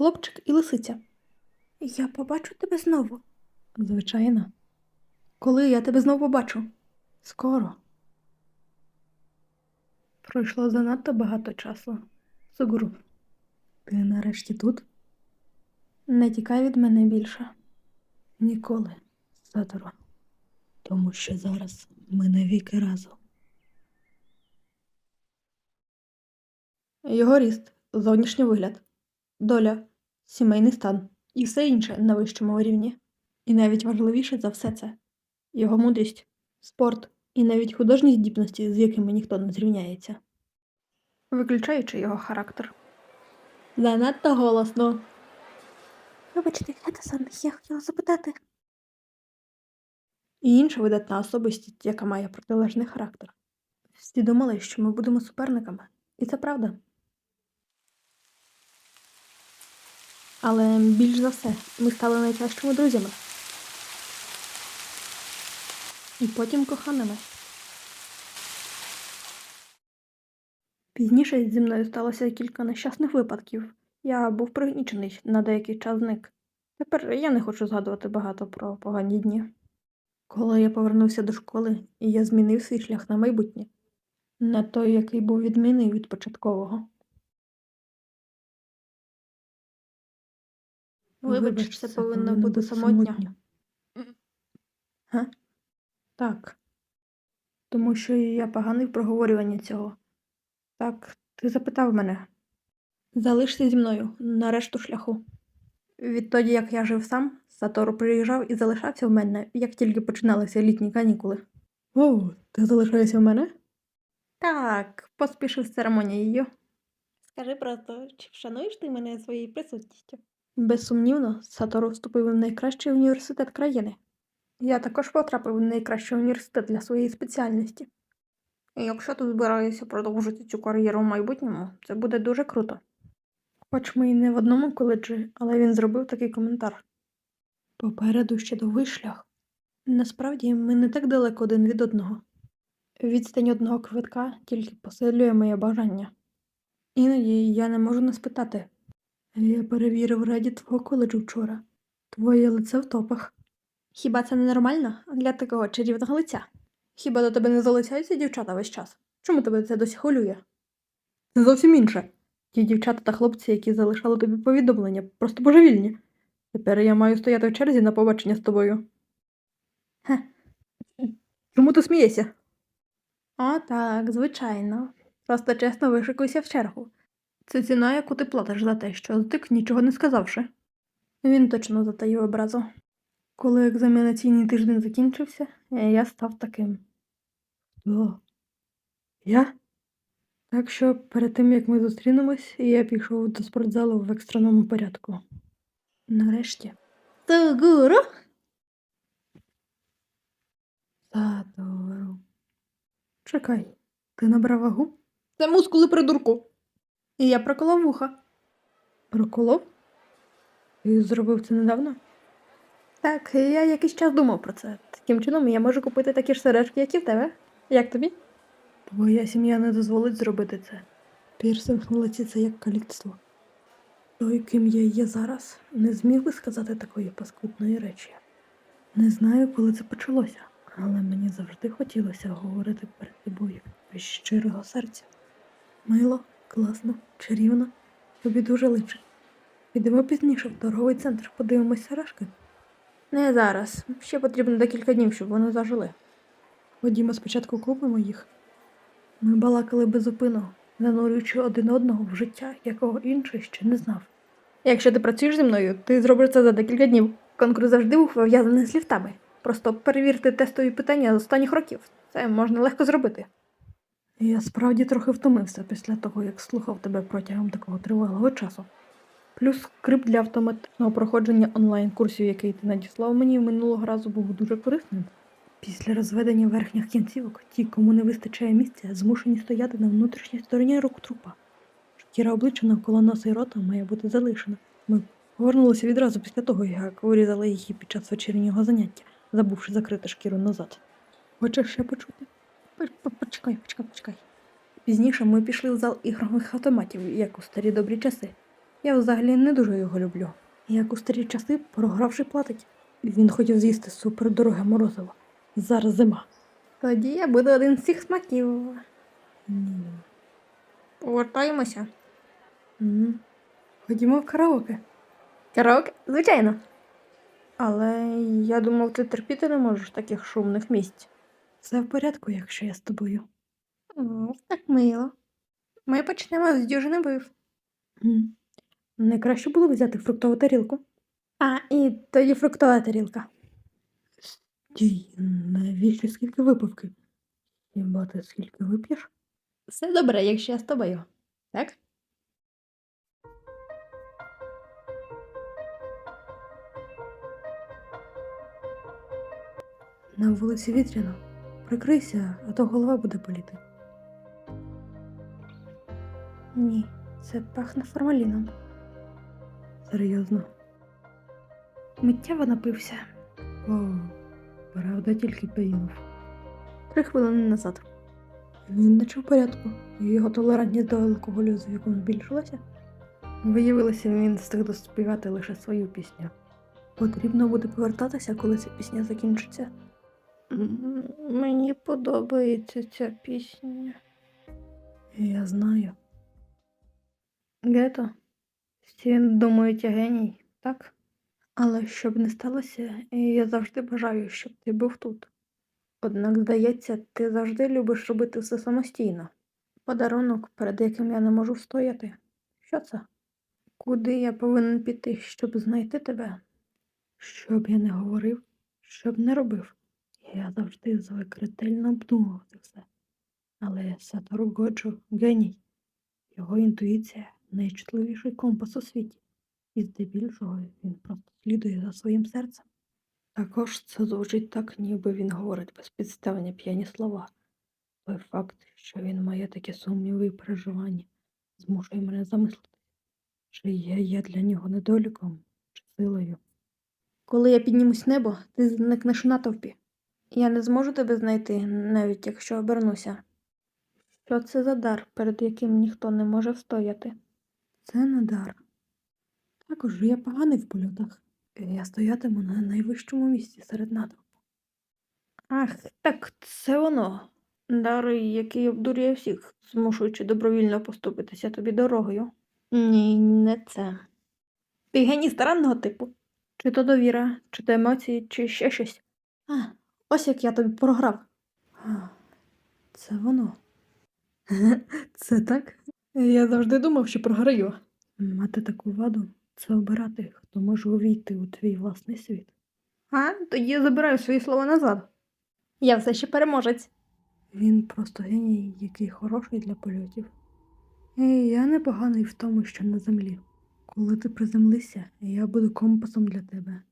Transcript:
хлопчик і лисиця. Я побачу тебе знову. Звичайно. Коли я тебе знову побачу? Скоро. Пройшло занадто багато часу. Сугуру. Ти нарешті тут? Не тікай від мене більше. Ніколи, Саторо. Тому що зараз ми навіки разом. Його ріст, зовнішній вигляд, доля, сімейний стан і все інше на вищому рівні. І навіть важливіше за все це його мудрість, спорт і навіть художні здібності, з якими ніхто не зрівняється. Виключаючи його характер. Занадто голосно. Вибачте, Хетесон, я хотіла запитати. І інша видатна особистість, яка має протилежний характер. Всі думали, що ми будемо суперниками, і це правда. Але більш за все, ми стали найкращими друзями. І потім коханими. Пізніше зі мною сталося кілька нещасних випадків. Я був пригнічений, на деякий час зник. Тепер я не хочу згадувати багато про погані дні. Коли я повернувся до школи, і я змінив свій шлях на майбутнє, на той, який був відмінний від початкового. Вибач, це повинно бути самотньо. Га? Так. Тому що я поганий в проговорюванні цього. Так, ти запитав мене. Залишся зі мною на решту шляху. Відтоді, як я жив сам, Сатору приїжджав і залишався в мене, як тільки починалися літні канікули. О, ти залишаєшся в мене? Так, поспішив з церемонією. Скажи просто, чи вшануєш ти мене своєю присутністю? Безсумнівно, Сатору вступив в найкращий університет країни. Я також потрапив в найкращий університет для своєї спеціальності. І якщо ти збираєшся продовжити цю кар'єру в майбутньому, це буде дуже круто. Хоч ми і не в одному коледжі, але він зробив такий коментар. Попереду ще довгий шлях. Насправді ми не так далеко один від одного. Відстань одного квитка тільки посилює моє бажання. Іноді я не можу не спитати. Я перевірив раді твого коледжу вчора. Твоє лице в топах. Хіба це не нормально для такого чарівного лиця? Хіба до тебе не залицяються дівчата весь час? Чому тебе це досі хвилює? Це зовсім інше. Ті дівчата та хлопці, які залишали тобі повідомлення, просто божевільні. Тепер я маю стояти в черзі на побачення з тобою. Хе. Чому ти смієшся? О, так, звичайно. Просто чесно вишикуйся в чергу. Це ціна, яку ти платиш за те, що зтик, нічого не сказавши. Він точно затаїв образу. Коли екзаменаційний тиждень закінчився, я став таким. Хто? Я? Так що перед тим, як ми зустрінемось, я пішов до спортзалу в екстреному порядку. Нарешті. Тугуру? Сатору. Чекай, ти набрав вагу? Це мускули придурку. І я проколов вуха. Проколов? Ти зробив це недавно? Так, я якийсь час думав про це. Таким чином я можу купити такі ж сережки, як і в тебе. Як тобі? Твоя сім'я не дозволить зробити це. Пірсинг на лиці це як каліцтво. Той, ким я є зараз, не зміг би сказати такої паскудної речі. Не знаю, коли це почалося, але мені завжди хотілося говорити перед тобою від щирого серця. Мило, класно, чарівно, тобі дуже личить. Підемо пізніше в торговий центр, подивимось сережки. Не зараз. Ще потрібно декілька днів, щоб вони зажили. Ходімо спочатку купимо їх. Ми балакали безупинно, занурюючи один одного в життя, якого інший ще не знав. Якщо ти працюєш зі мною, ти зробиш це за декілька днів. Конкурс завжди був пов'язаний з ліфтами. Просто перевірте тестові питання з останніх років. Це можна легко зробити. Я справді трохи втомився після того, як слухав тебе протягом такого тривалого часу. Плюс скрипт для автоматичного проходження онлайн-курсів, який ти надіслав мені минулого разу, був дуже корисним. Після розведення верхніх кінцівок, ті, кому не вистачає місця, змушені стояти на внутрішній стороні рук трупа. Шкіра обличчя навколо носа і рота має бути залишена. Ми повернулися відразу після того, як вирізали її під час вечірнього заняття, забувши закрити шкіру назад. Хочеш ще почути? Почекай, почекай, почекай. Пізніше ми пішли в зал ігрових автоматів, як у старі добрі часи. Я взагалі не дуже його люблю. Як у старі часи, програвши платить. Він хотів з'їсти супердороге морозиво. Зараз зима. Тоді я буду один з цих смаків. Ні. Повертаємося. Угу. Ходімо в караоке. Караоке? Звичайно. Але я думав, ти терпіти не можеш таких шумних місць. Все в порядку, якщо я з тобою. О, так мило. Ми почнемо з дюжини бив. Не краще було б взяти фруктову тарілку. А, і тоді фруктова тарілка. Стій, навіщо скільки випивки? Хіба ти скільки вип'єш? Все добре, якщо я з тобою. Так? На вулиці вітряно. Прикрийся, а то голова буде боліти. Ні, це пахне формаліном. Серйозно. Миттєво напився. О, правда, тільки пийнув. Три хвилини назад. Він наче в порядку, і його толерантність до алкоголю з віком збільшилася. Виявилося, він встиг доспівати лише свою пісню. Потрібно буде повертатися, коли ця пісня закінчиться. Мені подобається ця пісня. Я знаю. Гето, всі думають, я геній, так? Але щоб не сталося, я завжди бажаю, щоб ти був тут. Однак, здається, ти завжди любиш робити все самостійно. Подарунок, перед яким я не можу встояти. Що це? Куди я повинен піти, щоб знайти тебе? Щоб я не говорив, щоб не робив. Я завжди звик ретельно обдумувати все. Але Сатору Годжо геній. Його інтуїція найчутливіший компас у світі, і здебільшого він просто слідує за своїм серцем. Також це звучить так, ніби він говорить безпідставні п'яні слова. Той факт, що він має такі сумніви і переживання, змушує мене замислити, чи я є для нього недоліком чи силою. Коли я піднімусь небо, ти зникнеш натовпі. Я не зможу тебе знайти, навіть якщо обернуся. Що це за дар, перед яким ніхто не може встояти? Це не дар. Також я поганий в польотах. Я стоятиму на найвищому місці серед натовпу. Ах, так це воно. Дар, який обдурює всіх, змушуючи добровільно поступитися тобі дорогою. Ні, не це. Ти геній старанного типу. Чи то довіра, чи то емоції, чи ще щось. А, ось як я тобі програв. Це воно. Це так? Я завжди думав, що програю. Мати таку ваду це обирати, хто може увійти у твій власний світ. А, тоді я забираю свої слова назад. Я все ще переможець. Він просто геній, який хороший для польотів. І я непоганий в тому, що на землі. Коли ти приземлишся, я буду компасом для тебе.